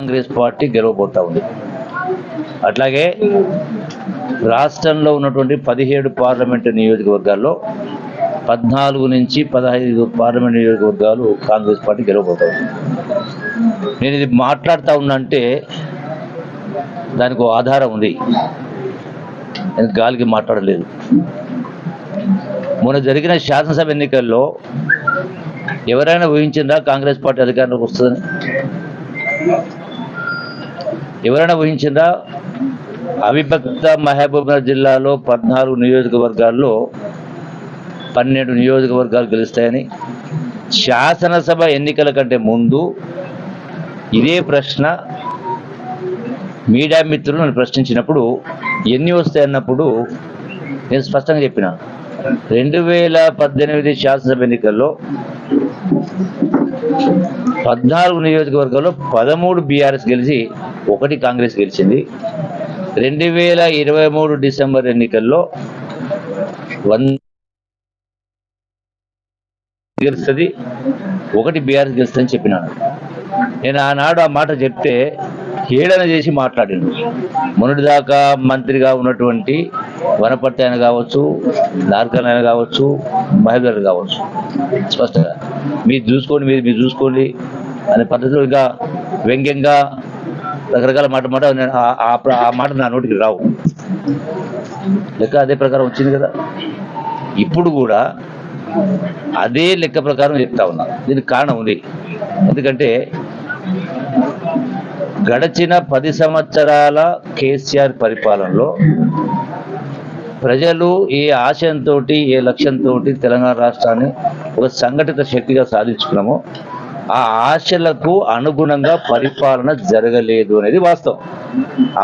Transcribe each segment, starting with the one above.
Congress party గెలవబోతా ఉంది. అట్లాగే రాష్ట్రంలో ఉన్నటువంటి పదిహేడు పార్లమెంటు నియోజకవర్గాల్లో పద్నాలుగు నుంచి పదహైదు పార్లమెంట్ నియోజకవర్గాలు కాంగ్రెస్ పార్టీ గెలవబోతా ఉంది. నేను ఇది మాట్లాడుతూ ఉన్నంటే దానికి ఒక ఆధారం ఉంది. నేను గాలికి మాట్లాడలేదు. మొన్న జరిగిన శాసనసభ ఎన్నికల్లో ఎవరైనా ఊహించిందా కాంగ్రెస్ పార్టీ అధికారంలోకి వస్తుందని? ఎవరైనా ఊహించిందా? అవిభక్త మహబూబ్నగర్ జిల్లాలో పద్నాలుగు నియోజకవర్గాల్లో పన్నెండు నియోజకవర్గాలు గెలుస్తాయని శాసనసభ ఎన్నికల కంటే ముందు ఇదే ప్రశ్న మీడియా మిత్రులు నన్ను ప్రశ్నించినప్పుడు ఎన్ని వస్తాయన్నప్పుడు నేను స్పష్టంగా చెప్పిన. రెండు వేల పద్దెనిమిది శాసనసభ ఎన్నికల్లో పద్నాలుగు నియోజకవర్గాల్లో పదమూడు బీఆర్ఎస్ గెలిచి ఒకటి కాంగ్రెస్ గెలిచింది. రెండు వేల ఇరవై మూడు డిసెంబర్ ఎన్నికల్లో వంద గెలుస్తుంది ఒకటి బీఆర్ఎస్ గెలుస్తుందని చెప్పినాను. నేను ఆనాడు ఆ మాట చెప్తే హేళన చేసి మాట్లాడాను మొన్నటిదాకా మంత్రిగా ఉన్నటువంటి వనపర్తి ఆయన కావచ్చు నార్కల్ ఆయన కావచ్చు మహబూబ్ కావచ్చు. స్పష్టంగా. మీరు చూసుకోండి మీరు మీరు చూసుకోండి అనే పద్ధతిలో ఇంకా వ్యంగ్యంగా రకరకాల మాట మాట ఆ మాట నా నోటికి రావు. లెక్క అదే ప్రకారం వచ్చింది కదా. ఇప్పుడు కూడా అదే లెక్క ప్రకారం చెప్తా ఉన్నా. దీనికి కారణం ఉంది. ఎందుకంటే గడచిన పది సంవత్సరాల కేసీఆర్ పరిపాలనలో ప్రజలు ఏ ఆశయంతో ఏ లక్ష్యంతో తెలంగాణ రాష్ట్రాన్ని ఒక సంఘటిత శక్తిగా సాధించుకున్నామో. ఆ ఆశలకు అనుగుణంగా పరిపాలన జరగలేదు అనేది వాస్తవం.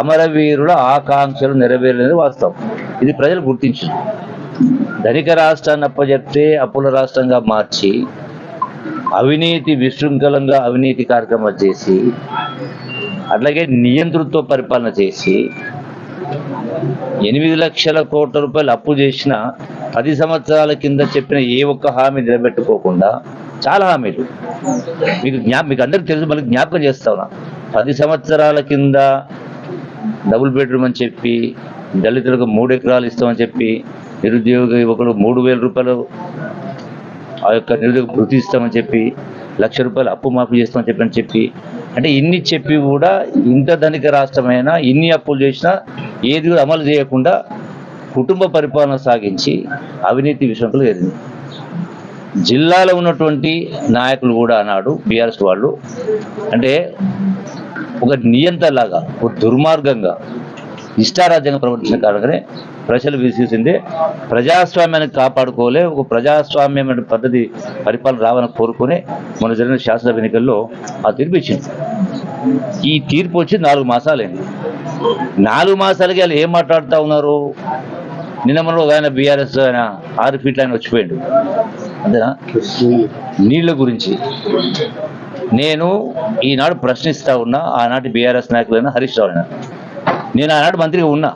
అమరవీరుల ఆకాంక్షలు నెరవేరలేదు వాస్తవం. ఇది ప్రజలు గుర్తించారు ధనిక రాష్ట్రాన్ని అప్పచెప్తే అప్పుల రాష్ట్రంగా మార్చి అవినీతి విశృంఖలంగా అవినీతి కార్యక్రమాలు చేసి అట్లాగే నియంతృత్వ పరిపాలన చేసి ఎనిమిది లక్షల కోట్ల రూపాయలు అప్పు చేసిన పది సంవత్సరాల కింద చెప్పిన ఏ ఒక్క హామీ నిలబెట్టుకోకుండా చాలా హామీలు. మీకు జ్ఞా మీకు అందరికి తెలుసు మళ్ళీ జ్ఞాపకం చేస్తా ఉన్నా. పది సంవత్సరాల కింద డబుల్ బెడ్రూమ్ అని చెప్పి దళితులకు మూడు ఎకరాలు ఇస్తామని చెప్పి నిరుద్యోగ యువకులు మూడు వేల రూపాయలు ఆ యొక్క నిరుద్యోగ వృత్తి ఇస్తామని చెప్పి లక్ష రూపాయలు అప్పు మాఫీ చేస్తామని చెప్పి అని చెప్పి అంటే ఇన్ని చెప్పి కూడా ఇంత ధనిక రాష్ట్రమైనా ఇన్ని అప్పులు చేసినా ఏది కూడా అమలు చేయకుండా కుటుంబ పరిపాలన సాగించి అవినీతి విషయంలో ఎదిగింది. జిల్లాలో ఉన్నటువంటి నాయకులు కూడా అన్నాడు బీఆర్ఎస్ వాళ్ళు. అంటే ఒక నియంతలాగా ఒక దుర్మార్గంగా ఇష్టారాజ్యంగా ప్రవర్తించిన కారణంగానే ప్రజలు విసిసిందే ప్రజాస్వామ్యాన్ని కాపాడుకోలే ఒక ప్రజాస్వామ్యమైన పద్ధతి పరిపాలన రావాలని కోరుకుని మన జరిగిన శాసనసభ ఎన్నికల్లో ఆ తీర్పు ఇచ్చింది. ఈ తీర్పు వచ్చి నాలుగు మాసాలైంది. నాలుగు మాసాలకి వాళ్ళు ఏం మాట్లాడుతూ ఉన్నారు? నిన్న మన ఒక ఆయన బీఆర్ఎస్ ఆయన ఆరు ఫీట్లు ఆయన వచ్చిపోయాడు. అంతేనా? నీళ్ళ గురించి. నేను ఈనాడు ప్రశ్నిస్తా ఉన్నా ఆనాటి బీఆర్ఎస్ నాయకులైన హరీష్ రావు అయినా నేను ఆనాడు మంత్రిగా ఉన్నా.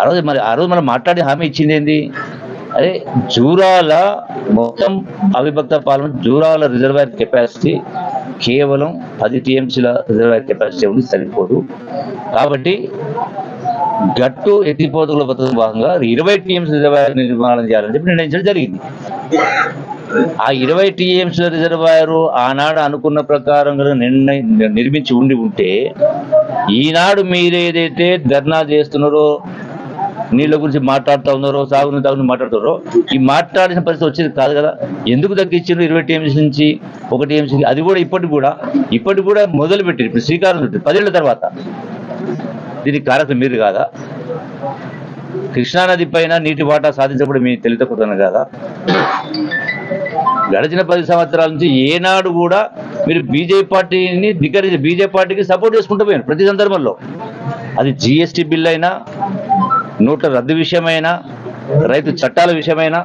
ఆ రోజు మరి ఆ రోజు మనం మాట్లాడి హామీ ఇచ్చింది ఏంది? అదే జూరాల మొత్తం అవిభక్త పాలన జూరాల రిజర్వాయర్ కెపాసిటీ కేవలం పది టీఎంసీల రిజర్వాయర్ కెపాసిటీ ఉంది సరిపోదు. కాబట్టి గట్టు ఎత్తిపోతుల పథకం భాగంగా ఇరవై టీఎంసీ రిజర్వాయర్ నిర్మాణం చేయాలని చెప్పి నిర్ణయించడం జరిగింది. ఆ ఇరవై టీఎంసీ రిజర్వాయర్ ఆనాడు అనుకున్న ప్రకారం నిర్ణయం నిర్మించి ఉండి ఉంటే ఈనాడు మీరేదైతే ధర్నా చేస్తున్నారో నీళ్ళ గురించి మాట్లాడుతూ ఉన్నారో సాగుని తాగుని మాట్లాడుతున్నారో ఈ మాట్లాడిన పరిస్థితి వచ్చేది కాదు కదా. ఎందుకు తగ్గించారు ఇరవై టీఎంసీ నుంచి? ఒక టీఎంసీ అది కూడా ఇప్పటికి కూడా ఇప్పటికి కూడా మొదలు పెట్టారు ఇప్పుడు శ్రీకారం చుట్టారు. పదేళ్ళ తర్వాత దీనికి కారకులు మీరు కాదా? కృష్ణానది పైన నీటి వాటా సాధించబడి మీ తెలియకపోతున్నాను కాదా? గడిచిన పది సంవత్సరాల నుంచి ఏనాడు కూడా మీరు బీజేపీ పార్టీని ధిక్కరించి బీజేపీ పార్టీకి సపోర్ట్ చేసుకుంటూ పోయాను ప్రతి సందర్భంలో. అది జిఎస్టీ బిల్ అయినా నోట్ల రద్దు విషయమైనా రైతు చట్టాల విషయమైనా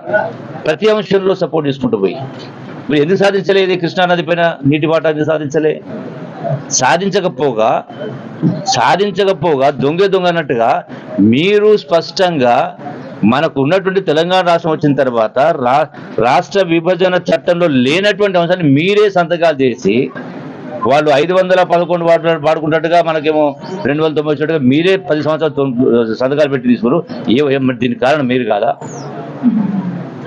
ప్రతి అంశంలో సపోర్ట్ చేసుకుంటూ పోయి. మీరు ఎందుకు సాధించలేదు కృష్ణానది పైన నీటి వాటా? ఎందుకు సాధించలే? సాధించకపోగా సాధించకపోగా దొంగ దొంగ అన్నట్టుగా మీరు స్పష్టంగా మనకు ఉన్నటువంటి తెలంగాణ రాష్ట్రం వచ్చిన తర్వాత రాష్ట్ర విభజన చట్టంలో లేనటువంటి అంశాన్ని మీరే సంతకాలు చేసి వాళ్ళు ఐదు వందల పదకొండు వాడు వాడుకున్నట్టుగా మనకేమో రెండు వందల తొంభై వచ్చేట్టుగా మీరే పది సంవత్సరాలు సంతకాలు పెట్టి తీసుకోరు ఏ దీనికి కారణం మీరు కాదా?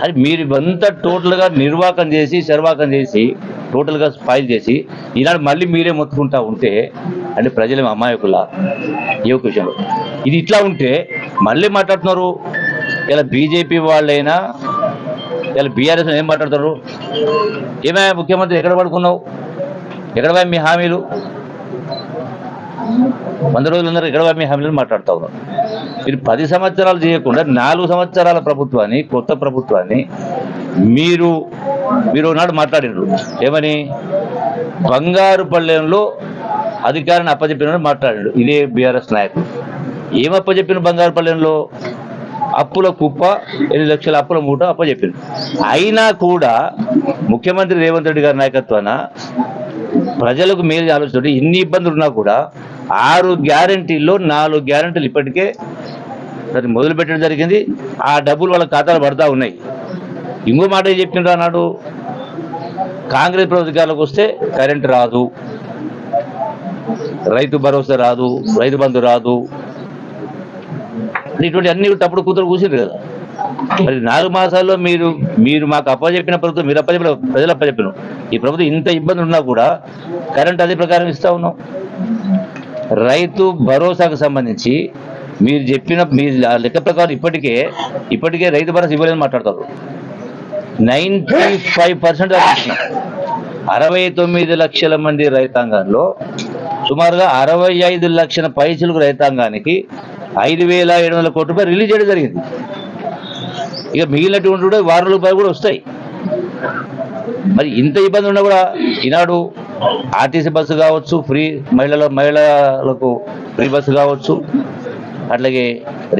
అది మీరు ఇవంతా టోటల్గా నిర్వాకం చేసి శర్వాకం చేసి టోటల్గా స్పాయిల్ చేసి ఈనాడు మళ్ళీ మీరే మొత్తుకుంటా ఉంటే అంటే ప్రజలు అమాయకుల? ఈ విషయంలో ఇది ఇట్లా ఉంటే మళ్ళీ మాట్లాడుతున్నారు. ఇలా బీజేపీ వాళ్ళైనా ఇలా బీఆర్ఎస్ ఏం మాట్లాడుతున్నారు? ఏమే ముఖ్యమంత్రి ఎక్కడ పడుకున్నావు? ఎక్కడ పోయి మీ హామీలు? వంద రోజులందరూ ఎక్కడ పోయి మీ హామీలు మాట్లాడుతూ ఉన్నారు? మీరు పది సంవత్సరాలు చేయకుండా నాలుగు సంవత్సరాల ప్రభుత్వాన్ని కొత్త ప్రభుత్వాన్ని మీరు మీరు నాడు మాట్లాడినారు ఏమని? బంగారు పల్లెంలో అధికారాన్ని అప్పచెప్పిన మాట్లాడాడు ఇదే బీఆర్ఎస్ నాయకుడు. ఏం అప్పచెప్పిన బంగారు పల్లెంలో అప్పుల కుప్ప ఎనిమిది లక్షల అప్పుల మూట అప్పచెప్పింది అయినా కూడా ముఖ్యమంత్రి రేవంత్ రెడ్డి గారి నాయకత్వాన ప్రజలకు మేలు ఆలోచన ఇన్ని ఇబ్బందులు ఉన్నా కూడా ఆరు గ్యారంటీల్లో నాలుగు గ్యారంటీలు ఇప్పటికే దాన్ని మొదలు పెట్టడం జరిగింది. ఆ డబ్బులు వాళ్ళ ఖాతాలు పడతా ఉన్నాయి. ఇంకో మాట ఏం చెప్పిండ్రు అన్నాడు? కాంగ్రెస్ ప్రభుత్వాలకు వస్తే కరెంట్ రాదు. రైతు భరోసా రాదు రైతు బంధు రాదు. ఇటువంటి అన్ని తప్పుడు కూతురు కూర్చుంది కదా. మరి నాలుగు మాసాల్లో మీరు మీరు మాకు అప్పచెప్పిన ప్రభుత్వం మీరు అప్పచెప్పిన ప్రజలు అప్పచెప్పిన ఈ ప్రభుత్వం ఇంత ఇబ్బంది ఉన్నా కూడా కరెంట్ అదే ప్రకారం ఇస్తా ఉన్నాం. రైతు భరోసాకు సంబంధించి మీరు చెప్పిన మీ లెక్క ప్రకారం ఇప్పటికే ఇప్పటికే రైతు భరోసా ఇవ్వలేదని మాట్లాడతారు. నైంటీ ఫైవ్ పర్సెంట్ అరవై తొమ్మిది లక్షల మంది రైతాంగంలో సుమారుగా అరవై ఐదు లక్షల పైసలకు రైతాంగానికి ఐదు వేల ఏడు వందల కోట్ల రూపాయలు రిలీజ్ చేయడం జరిగింది. ఇక మిగిలినటువంటి కూడా వారం రూపాయలు కూడా వస్తాయి. మరి ఇంత ఇబ్బంది ఉన్నా కూడా ఈనాడు ఆర్టీసీ బస్సు కావచ్చు ఫ్రీ మహిళల మహిళలకు ఫ్రీ బస్సు కావచ్చు అట్లాగే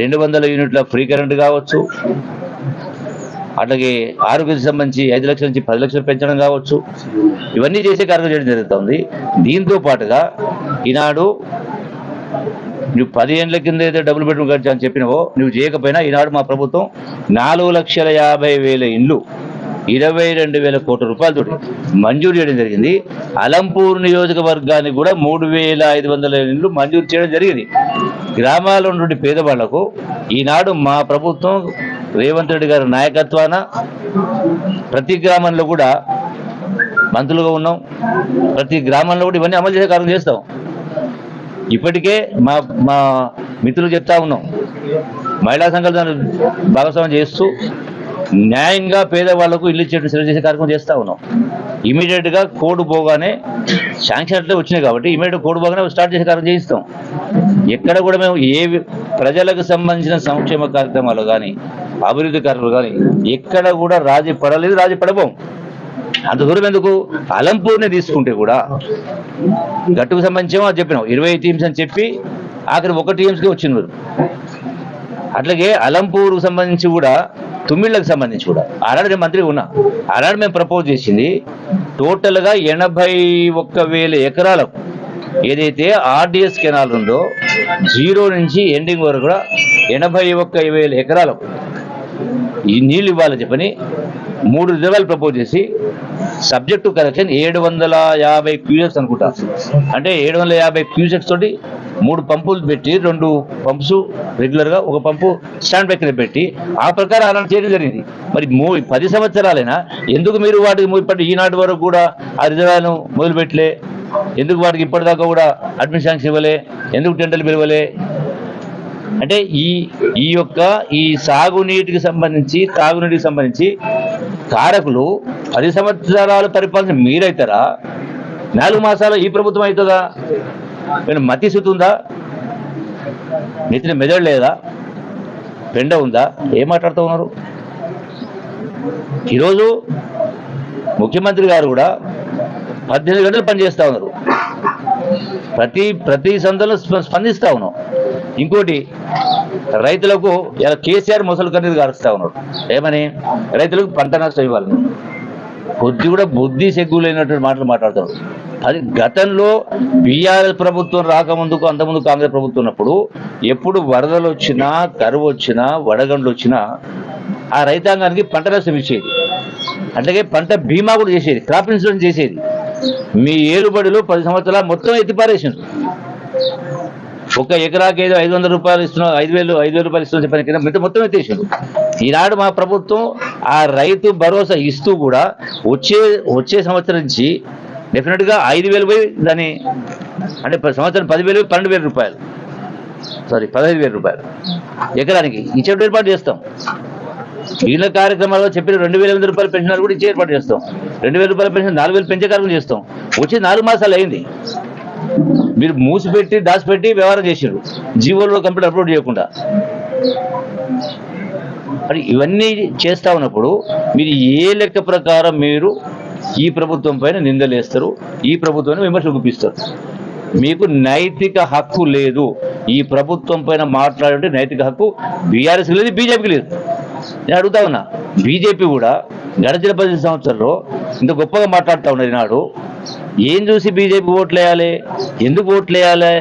రెండు వందల యూనిట్ల ఫ్రీ కరెంట్ కావచ్చు అట్లాగే ఆరోగ్యకి సంబంధించి ఐదు లక్షల నుంచి పది లక్షలు పెంచడం కావచ్చు. ఇవన్నీ చేసే కార్యక్రమం చేయడం జరుగుతుంది. దీంతో పాటుగా ఈనాడు నువ్వు పదిహేనుల కింద ఏదో డబుల్ బెడ్రూమ్ కట్టా అని చెప్పినవో నువ్వు చేయకపోయినా ఈనాడు మా ప్రభుత్వం నాలుగు లక్షల యాభై వేల ఇండ్లు ఇరవై రెండు వేల కోట్ల రూపాయలతో మంజూరు చేయడం జరిగింది. అలంపూర్ నియోజకవర్గానికి కూడా మూడు వేల ఐదు వందల ఇండ్లు మంజూరు చేయడం జరిగింది. గ్రామాల్లో ఉన్నటువంటి పేదవాళ్ళకు ఈనాడు మా ప్రభుత్వం రేవంత్ రెడ్డి గారి నాయకత్వాన ప్రతి గ్రామంలో కూడా మంత్రులుగా ఉన్నాం. ప్రతి గ్రామంలో కూడా ఇవన్నీ అమలు చేసే కార్యం చేస్తాం. ఇప్పటికే మా మా మిత్రులు చెప్తా ఉన్నాం. మహిళా సంఘాలు దాన్ని భాగస్వామ్యం చేస్తూ న్యాయంగా పేదవాళ్ళకు ఇల్లు ఇచ్చేట్టు సెలవు చేసే కార్యక్రమం చేస్తా ఉన్నాం. ఇమీడియట్గా కోడ్ పోగానే శాంక్షన్ అట్లే వచ్చినాయి కాబట్టి ఇమీడియట్ కోడ్ పోగానే స్టార్ట్ చేసే కార్యక్రమం చేయిస్తాం. ఎక్కడ కూడా మేము ఏ ప్రజలకు సంబంధించిన సంక్షేమ కార్యక్రమాలు కానీ అభివృద్ధి కార్యక్రమాలు కానీ ఎక్కడ కూడా రాజీ పడలేదు రాజీ పడబోం. అంత దూరం ఎందుకు? అలంపూర్నే తీసుకుంటే కూడా గట్టుకు సంబంధించేమో అది చెప్పినాం. ఇరవై టీమ్స్ అని చెప్పి ఆఖరి ఒక టీమ్స్కి వచ్చింది అట్లాగే అలంపూర్కు సంబంధించి కూడా తుమ్మిళ్ళకి సంబంధించి కూడా. ఆనాడు నేను మంత్రి ఉన్నా. ఆనాడు మేము ప్రపోజ్ చేసింది టోటల్గా ఎనభై ఒక్క వేల ఎకరాలకు ఏదైతే ఆర్డిఎస్ కెనాల్ ఉందో జీరో నుంచి ఎండింగ్ వరకు కూడా ఎనభై ఒక్క వేల ఎకరాలకు ఈ నీళ్ళు ఇవ్వాలని చెప్పని మూడు రిజర్వాలు ప్రపోజ్ చేసి సబ్జెక్టు కరెక్షన్ ఏడు వందల యాభై క్యూసెక్స్ అనుకుంటా. అంటే ఏడు వందల యాభై క్యూసెక్స్ తోటి మూడు పంపులు పెట్టి రెండు పంప్స్ రెగ్యులర్గా ఒక పంపు స్టాండ్ బై పెట్టి ఆ ప్రకారం అలా చేయడం జరిగింది. మరి మూ పది సంవత్సరాలైనా ఎందుకు మీరు వాటికి ఇప్పటి ఈనాటి వరకు కూడా ఆ రిజర్వాయర్ను మొదలుపెట్టలే? ఎందుకు వాటికి ఇప్పటిదాకా కూడా అడ్మిషన్ ఇవ్వలే? ఎందుకు టెండర్లు పిలవలే? అంటే ఈ ఈ యొక్క ఈ సాగునీటికి సంబంధించి తాగునీటికి సంబంధించి కారకులు పది సంవత్సరాలు పరిపాలన మీరైతారా? నాలుగు మాసాలు ఈ ప్రభుత్వం అవుతుందా నేను మతి సుతుందా నెత్తిన మెదడు లేదా? పెండ ఉందా? ఏం మాట్లాడుతూ ఉన్నారు? ఈరోజు ముఖ్యమంత్రి గారు కూడా పద్దెనిమిది గంటలు పనిచేస్తా ఉన్నారు. ప్రతి ప్రతి సందర్భంలో స్ప- స్పందిస్తా ఉన్నాం. ఇంకోటి రైతులకు ఇలా కేసీఆర్ ముసలి కన్నీరు గారుస్తా ఉన్నాడు ఏమని? రైతులకు పంట నష్టం ఇవ్వాలని. కొద్ది కూడా బుద్ధి సెగ్గు లేనటువంటి మాటలు మాట్లాడతారు అది గతంలో బీఆర్ఎస్ ప్రభుత్వం రాకముందుకు అంతకుముందు కాంగ్రెస్ ప్రభుత్వం ఉన్నప్పుడు ఎప్పుడు వరదలు వచ్చినా కరువు వచ్చినా వడగండ్లు వచ్చినా ఆ రైతాంగానికి పంట నష్టం ఇచ్చేది. అట్లాగే పంట బీమా కూడా చేసేది క్రాప్ ఇన్సూరెన్స్ చేసేది. మీ ఏలుబడిలో పది సంవత్సరాలు మొత్తం ఎత్తిపారేసింది ఒక ఎకరాకి ఏదో ఐదు వందల రూపాయలు ఇస్తున్నాం ఐదు వేలు ఐదు వేల రూపాయలు ఇస్తున్నాం చెప్పిన కింద మిగతా మొత్తం ఎత్తేసిండు ఈనాడు మా ప్రభుత్వం ఆ రైతు భరోసా ఇస్తూ కూడా వచ్చే వచ్చే సంవత్సరం నుంచి డెఫినెట్గా ఐదు వేలు పోయి దాని అంటే సంవత్సరం పదివేలు పన్నెండు వేల రూపాయలు. సారీ పదహైదు వేల రూపాయలు. ఎకరానికి ఇచ్చే ఏర్పాటు చేస్తాం. వీళ్ళ కార్యక్రమాల్లో చెప్పిన రెండు వేల ఎనిమిది రూపాయల పెన్షన్ కూడా ఇచ్చే ఏర్పాటు చేస్తాం. రెండు వేల రూపాయల పెన్షన్ నాలుగు వేలు పెంచే కార్యక్రమం చేస్తాం. వచ్చి నాలుగు మాసాలు అయింది. మీరు మూసిపెట్టి దాచిపెట్టి వ్యవహారం చేసారు జీవోలో కంప్యూటర్ అప్లోడ్ చేయకుండా. మరి ఇవన్నీ చేస్తా ఉన్నప్పుడు మీరు ఏ లెక్క ప్రకారం మీరు ఈ ప్రభుత్వం పైన నిందలేస్తారు ఈ ప్రభుత్వాన్ని విమర్శలు గుప్పిస్తారు. మీకు నైతిక హక్కు లేదు. ఈ ప్రభుత్వం పైన మాట్లాడే నైతిక హక్కు బీఆర్ఎస్ లేదు బీజేపీకి లేదు. నేను అడుగుతా ఉన్నా బీజేపీ కూడా గడిచిన పది సంవత్సరాల్లో ఇంత గొప్పగా మాట్లాడుతూ ఉన్నది నాడు ఏం చూసి బీజేపీ ఓట్లు వేయాలి ఎందుకు ఓట్లు వేయాలి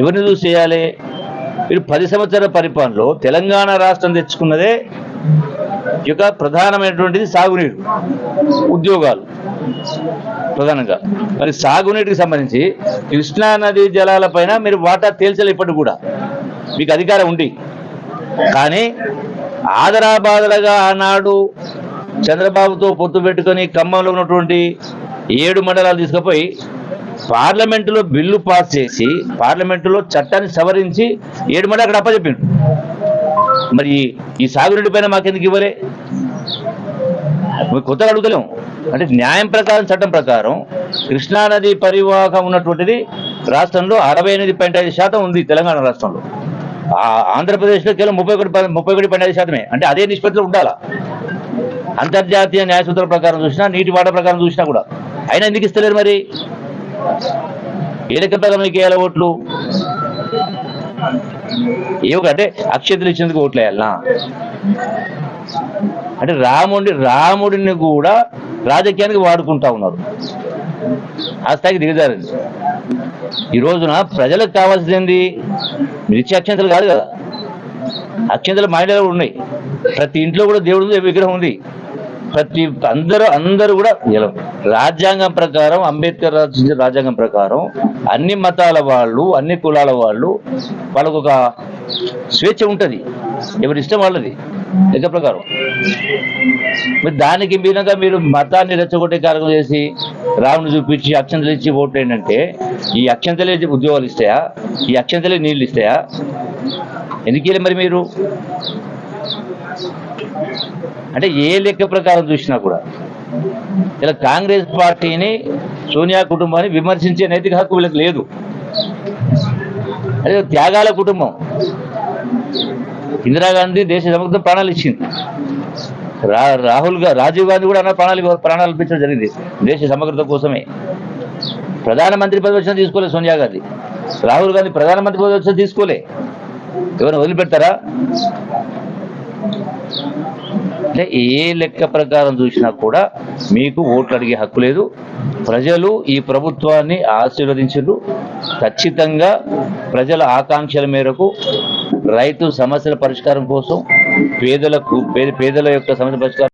ఎవరిని చూసి వేయాలి మీరు పది సంవత్సరాల పరిపాలనలో తెలంగాణ రాష్ట్రం తెచ్చుకున్నదే ఈ యొక్క ప్రధానమైనటువంటిది సాగునీరు ఉద్యోగాలు. ప్రధానంగా. మరి సాగునీటికి సంబంధించి కృష్ణానది జలాలపైన మీరు వాటా తేల్చలే ఇప్పటికి కూడా. మీకు అధికారం ఉంది. కానీ ఆదరాబాదలుగా ఆనాడు చంద్రబాబుతో పొత్తు పెట్టుకొని ఖమ్మంలో ఉన్నటువంటి ఏడు మండలాలు తీసుకుపోయి పార్లమెంటులో బిల్లు పాస్ చేసి పార్లమెంటులో చట్టాన్ని సవరించి ఏడు మండలి అక్కడ అప్పచెప్పిండు. మరి ఈ సాగునీటి పైన మాకెందుకు ఇవ్వలే? కొత్తగా అడుగుతలేం అంటే న్యాయం ప్రకారం చట్టం ప్రకారం కృష్ణానది పరివాహకం ఉన్నటువంటిది రాష్ట్రంలో అరవై ఎనిమిది పాయింట్ ఐదు శాతం ఉంది తెలంగాణ రాష్ట్రంలో. ఆంధ్రప్రదేశ్లో కేవలం ముప్పై ఒకటి ముప్పై ఒకటి పాయింట్ ఐదు శాతమే. అంటే అదే నిష్పత్తిలో ఉండాలా? అంతర్జాతీయ న్యాయ సూత్రాల ప్రకారం చూసినా నీటి వాటా ప్రకారం చూసినా కూడా. అయినా ఎందుకు ఇస్తలేరు మరి? ఏ లెక్క ప్రకారం మీకు వేయాలి ఓట్లు? ఏ ఒక అంటే అక్షతలు ఇచ్చేందుకు ఓట్లు వేయాలనా? అంటే రాముడి రాముడిని కూడా రాజకీయానికి వాడుకుంటా ఉన్నారు. ఆ స్థాయికి దిగజారండి ఈ రోజున ప్రజలకు కావాల్సింది ఏంది మీరు ఇచ్చే అక్షంతలు కాదు కదా. అక్షంతలు మా ఇంట్లో ఉన్నాయి. ప్రతి ఇంట్లో కూడా దేవుడి విగ్రహం ఉంది. ప్రతి అందరూ అందరూ కూడా రాజ్యాంగం ప్రకారం అంబేద్కర్ రచించిన రాజ్యాంగం ప్రకారం అన్ని మతాల వాళ్ళు అన్ని కులాల వాళ్ళు వాళ్ళకు ఒక స్వేచ్ఛ ఉంటుంది. ఎవరి ఇష్టం వాళ్ళది. లెక్క ప్రకారం మరి దానికి మీనగా మీరు మతాన్ని రెచ్చగొట్టే కార్యక్రమం చేసి రాముని చూపించి అక్షంతలు ఇచ్చి ఓట్లు ఏంటంటే ఈ అక్షంతలే ఉద్యోగాలు ఇస్తాయా? ఈ అక్షంతలే నీళ్ళు ఇస్తాయా? ఎందుకు మరి మీరు? అంటే ఏ లెక్క ప్రకారం చూసినా కూడా. ఇలా కాంగ్రెస్ పార్టీని సోనియా కుటుంబాన్ని విమర్శించే నైతిక హక్కు వీళ్ళకి లేదు. అదే త్యాగాల కుటుంబం. ఇందిరాగాంధీ దేశ సమగ్రం ప్రాణాలు ఇచ్చింది. రా రాహుల్గా రాజీవ్ గాంధీ కూడా అన్న ప్రాణాలు ప్రాణాలు అర్పించడం జరిగింది. దేశ సమగ్రత కోసమే. ప్రధానమంత్రి పదవి వచ్చిన తీసుకోలే సోనియా గాంధీ. రాహుల్ గాంధీ ప్రధానమంత్రి పదవి వచ్చిన తీసుకోలే. ఎవరిని వదిలిపెడతారా? అంటే ఏ లెక్క ప్రకారం చూసినా కూడా మీకు ఓట్లు అడిగే హక్కు లేదు. ప్రజలు ఈ ప్రభుత్వాన్ని ఆశీర్వదించారు. ఖచ్చితంగా ప్రజల ఆకాంక్షల మేరకు రైతు సమస్యల పరిష్కారం కోసం పేదలకు పేద పేదల యొక్క సమస్య పరిష్కారం